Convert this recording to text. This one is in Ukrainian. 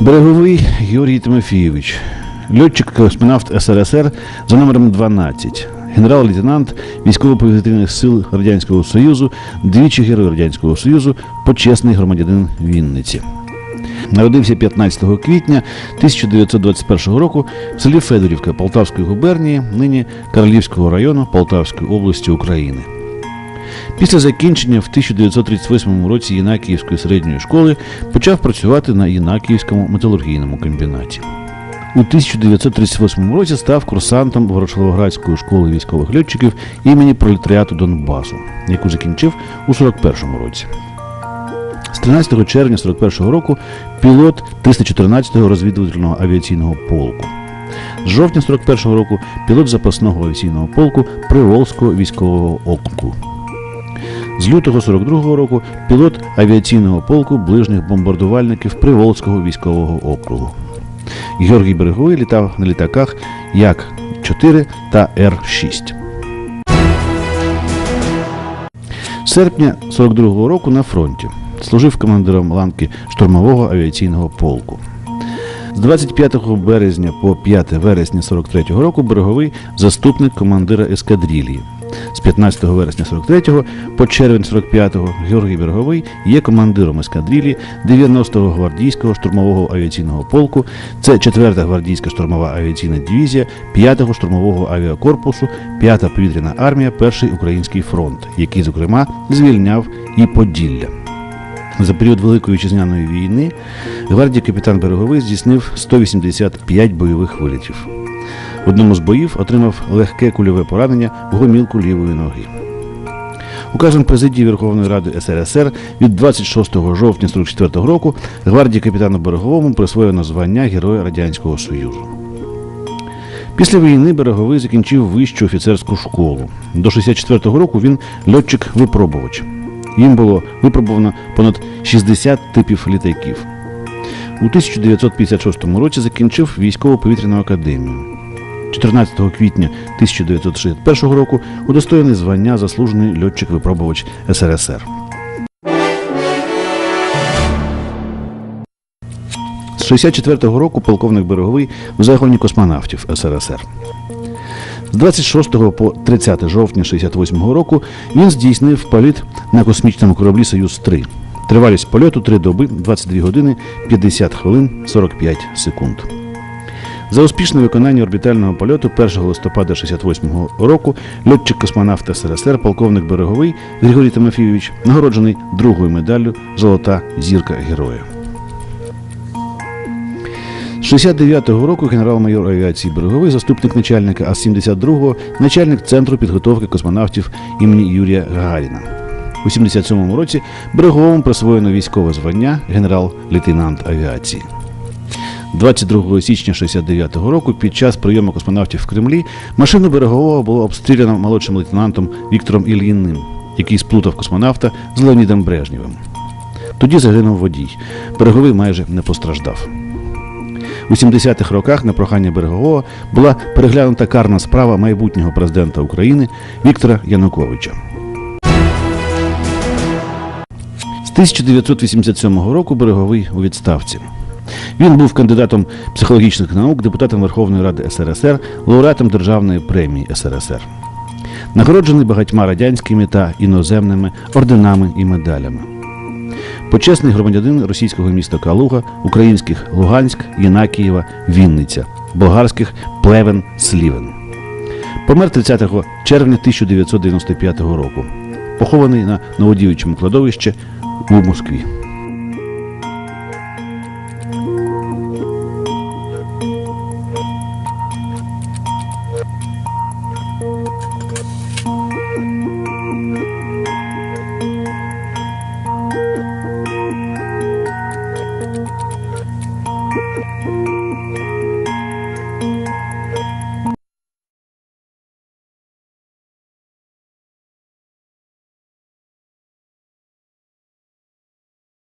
Береговий Георгій Тимофійович, льотчик-космонавт СРСР за номером 12, генерал-лейтенант військово-повітряних сил Радянського Союзу, двічі Герой Радянського Союзу, почесний громадянин Вінниці. Народився 15 квітня 1921 року в селі Федорівка Полтавської губернії, нині Королівського району Полтавської області України. Після закінчення в 1938 році Єнакіївської середньої школи почав працювати на Єнакіївському металургійному комбінаті. У 1938 році став курсантом Ворошиловградської школи військових льотчиків імені пролетаріату Донбасу, яку закінчив у 41-му році. З 13 червня 41 року пілот 314-го розвідувального авіаційного полку. З жовтня 41-го року пілот запасного авіаційного полку Приволзького військового округу. З лютого 42-го року пілот авіаційного полку ближніх бомбардувальників Приволзького військового округу. Георгій Береговий літав на літаках Як-4 та Р-6. З серпня 42-го року на фронті служив командиром ланки штурмового авіаційного полку. З 25 березня по 5 вересня 43-го року Береговий заступник командира ескадрилії. З 15 вересня 43-го по червень 45-го Георгій Береговий є командиром ескадрилії 90-го гвардійського штурмового авіаційного полку. Це 4-та гвардійська штурмова авіаційна дивізія 5-го штурмового авіакорпусу, 5-та повітряна армія, Перший український фронт, який, зокрема, звільняв і Поділля. За період Великої вітчизняної війни гвардії капітан Береговий здійснив 185 бойових вилітів. В одному з боїв отримав легке кульове поранення в гомілку лівої ноги. Указом президії Верховної Ради СРСР від 26 жовтня 44 року гвардії капітану Береговому присвоєно звання Героя Радянського Союзу. Після війни Береговий закінчив вищу офіцерську школу. До 64-го року він льотчик-випробувач. Їм було випробовано понад 60 типів літаків. У 1956 році закінчив військово-повітряну академію. 14 квітня 1961 року удостоєний звання заслужений льотчик-випробувач СРСР. З 64-го року полковник Береговий в загоні космонавтів СРСР. З 26 по 30 жовтня 68-го року він здійснив політ на космічному кораблі Союз-3. Тривалість польоту 3 доби, 22 години, 50 хвилин, 45 секунд. За успішне виконання орбітального польоту 1 листопада 68-го року льотчик-космонавт СРСР полковник Береговий Григорій Тимофійович нагороджений другою медаллю Золота зірка героя. З 69-го року генерал-майор авіації Береговий, заступник начальника, а з 72-го начальник Центру підготовки космонавтів імені Юрія Гагаріна. У 77-му році Береговому присвоєно військове звання генерал-лейтенант авіації. 22 січня 69-го року під час прийому космонавтів в Кремлі машину Берегового було обстріляно молодшим лейтенантом Віктором Ільїним, який сплутав космонавта з Леонідом Брежнєвим. Тоді загинув водій. Береговий майже не постраждав. У 70-х роках на прохання Берегового була переглянута карна справа майбутнього президента України Віктора Януковича. 1987 року Береговий у відставці. Він був кандидатом психологічних наук, депутатом Верховної Ради СРСР, лауреатом Державної премії СРСР. Нагороджений багатьма радянськими та іноземними орденами і медалями. Почесний громадянин російського міста Калуга, українських Луганськ, Єнакієва, Вінниця, болгарських Плевен, Слівен. Помер 30 червня 1995 року. Похований на Новодівичому кладовищі у Москві.